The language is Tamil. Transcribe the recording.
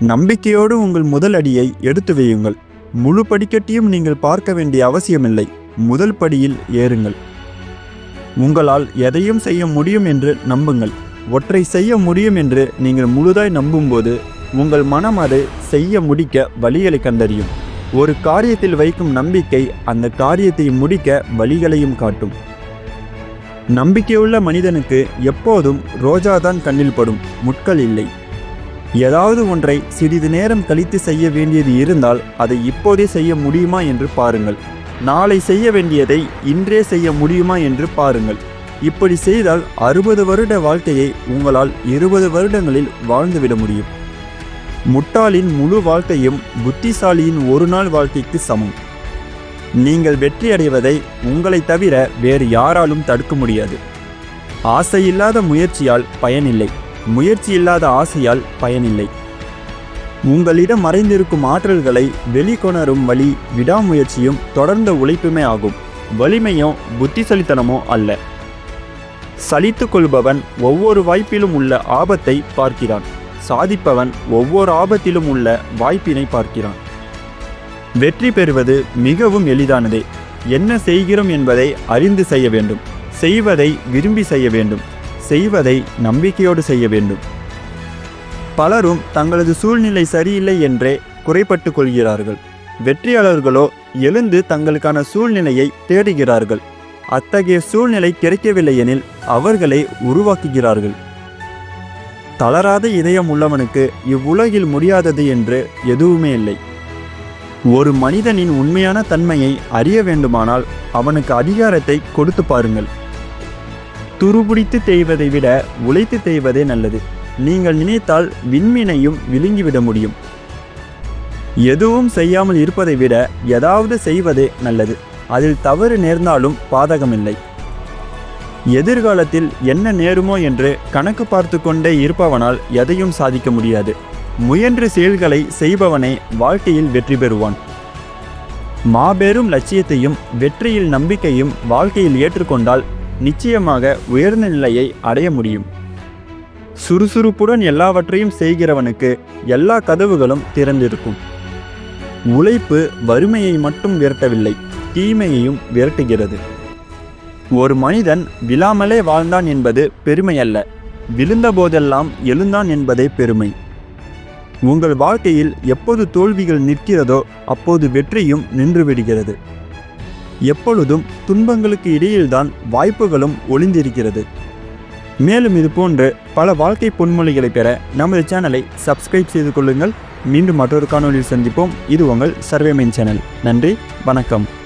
நம்பிக்கையோடு உங்கள் முதல் அடியை எடுத்து வையுங்கள். முழு படிக்கட்டையும் நீங்கள் பார்க்க வேண்டிய அவசியமில்லை. முதல் படியில் ஏறுங்கள். உங்களால் எதையும் செய்ய முடியும் என்று நம்புங்கள். ஒற்றை செய்ய முடியும் என்று நீங்கள் முழுதாய் நம்பும்போது உங்கள் மனம் அதை செய்ய முடிக்க வழிகளை கண்டறியும். ஒரு காரியத்தில் வைக்கும் நம்பிக்கை அந்த காரியத்தை முடிக்க வழிகளையும் காட்டும். நம்பிக்கையுள்ள மனிதனுக்கு எப்போதும் ரோஜாதான் கண்ணில் படும். முட்கள் இல்லை. ஏதாவது ஒன்றை சிறிது நேரம் கழித்து செய்ய வேண்டியது இருந்தால் அதை இப்போதே செய்ய முடியுமா என்று பாருங்கள். நாளை செய்ய வேண்டியதை இன்றே செய்ய முடியுமா என்று பாருங்கள். இப்படி செய்தால் அறுபது வருட வாழ்க்கையை உங்களால் இருபது வருடங்களில் வாழ்ந்துவிட முடியும். முட்டாளின் முழு வாழ்க்கையும் புத்திசாலியின் ஒரு நாள் வாழ்க்கைக்கு சமம். நீங்கள் வெற்றி அடைவதை உங்களை தவிர வேறு யாராலும் தடுக்க முடியாது. ஆசையில்லாத முயற்சியால் பயனில்லை. முயற்சி இல்லாத ஆசையால் பயனில்லை. உங்களிடம் மறைந்திருக்கும் ஆற்றல்களை வெளிக்கொணரும் வழி விடாமுயற்சியும் தொடர்ந்த உழைப்புமே ஆகும். வலிமையோ புத்திசலித்தனமோ அல்ல. சலித்து கொள்பவன் ஒவ்வொரு வாய்ப்பிலும் உள்ள ஆபத்தை பார்க்கிறான். சாதிப்பவன் ஒவ்வொரு ஆபத்திலும் உள்ள வாய்ப்பினை பார்க்கிறான். வெற்றி பெறுவது மிகவும் எளிதானதே. என்ன செய்கிறோம் என்பதை அறிந்து செய்ய வேண்டும். செய்வதை விரும்பி செய்ய வேண்டும். செய்வதை நம்பிக்கையோடு செய்ய வேண்டும். பலரும் தங்களது சூழ்நிலை சரியில்லை என்றே குறைப்பட்டு கொள்கிறார்கள். வெற்றியாளர்களோ எழுந்து தங்களுக்கான சூழ்நிலையை தேடுகிறார்கள். அத்தகைய சூழ்நிலை கிடைக்கவில்லை எனில் அவர்களை உருவாக்குகிறார்கள். தளராத இதயம் உள்ளவனுக்கு இவ்வுலகில் முடியாதது என்று எதுவுமே இல்லை. ஒரு மனிதனின் உண்மையான தன்மையை அறிய வேண்டுமானால் அவனுக்கு அதிகாரத்தை கொடுத்து பாருங்கள். துருபிடித்து தேய்வதை விட உழைத்து தேய்வதே நல்லது. நீங்கள் நினைத்தால் விண்மீனையும் விழுங்கிவிட முடியும். எதுவும் செய்யாமல் இருப்பதை விட ஏதாவது செய்வதே நல்லது. அதில் தவறு நேர்ந்தாலும் பாதகமில்லை. எதிர்காலத்தில் என்ன நேருமோ என்று கணக்கு பார்த்து கொண்டே இருப்பவனால் எதையும் சாதிக்க முடியாது. முயன்று செயல்களை செய்பவனே வாழ்க்கையில் வெற்றி பெறுவான். மாபெரும் லட்சியத்தையும் வெற்றியில் நம்பிக்கையும் வாழ்க்கையில் ஏற்றுக்கொண்டால் நிச்சயமாக உயர்ந்த நிலையை அடைய முடியும். சுறுசுறுப்புடன் எல்லாவற்றையும் செய்கிறவனுக்கு எல்லா கதவுகளும் திறந்திருக்கும். உழைப்பு வறுமையை மட்டும் விரட்டவில்லை தீமையையும் விரட்டுகிறது. ஒரு மனிதன் விழாமலே வாழ்ந்தான் என்பது பெருமை அல்ல விழுந்த போதெல்லாம் எழுந்தான் என்பதே பெருமை. உங்கள் வாழ்க்கையில் எப்போது தோல்விகள் நிற்கிறதோ அப்போது வெற்றியும் நின்றுவிடுகிறது எப்பொழுதும் துன்பங்களுக்கு இடையில்தான் வாய்ப்புகளும் ஒளிந்திருக்கிறது. மேலும் இது போன்று பல வாழ்க்கை பொன்மொழிகளை பெற நமது சேனலை சப்ஸ்கிரைப் செய்து கொள்ளுங்கள். மீண்டும் மற்றொரு காணொலியில் சந்திப்போம். இது உங்கள் சர்வேமின் சேனல். நன்றி வணக்கம்.